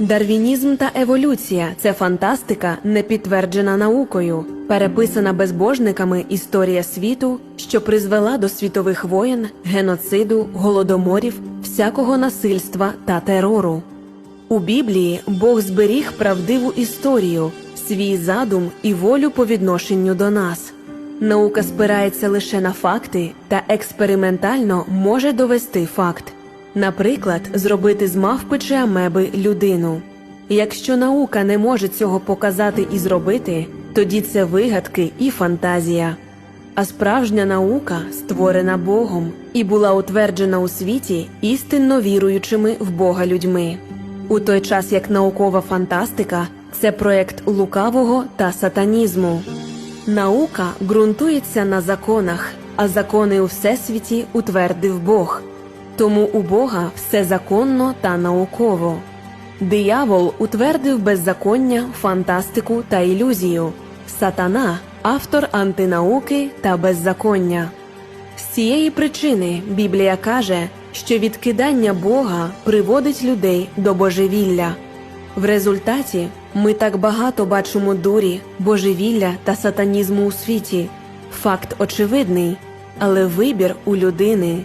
Дарвінізм та еволюція це фантастика, не підтверджена наукою, переписана безбожниками історія світу, що призвела до світових воєн, геноциду, голодоморів, всякого насильства та терору. У Біблії Бог зберіг правдиву історію, свій задум і волю по відношенню до нас. Наука спирається лише на факти та експериментально може довести факт. Наприклад, зробити з мавпи чи амеби людину. Якщо наука не може цього показати і зробити, тоді це вигадки і фантазія. А справжня наука створена Богом і була утверджена у світі істинно віруючими в Бога людьми. У той час як наукова фантастика це проект лукавого та сатанізму. Наука ґрунтується на законах, а закони у всесвіті утвердив Бог. Тому у Бога все законно та науково. Диявол утвердив беззаконня, фантастику та ілюзію. Сатана автор антинауки та беззаконня. З цієї причини Біблія каже, що відкидання Бога приводить людей до божевілля. В результаті ми так багато бачимо дурі, божевілля та сатанізму у світі. Факт очевидний, але вибір у людини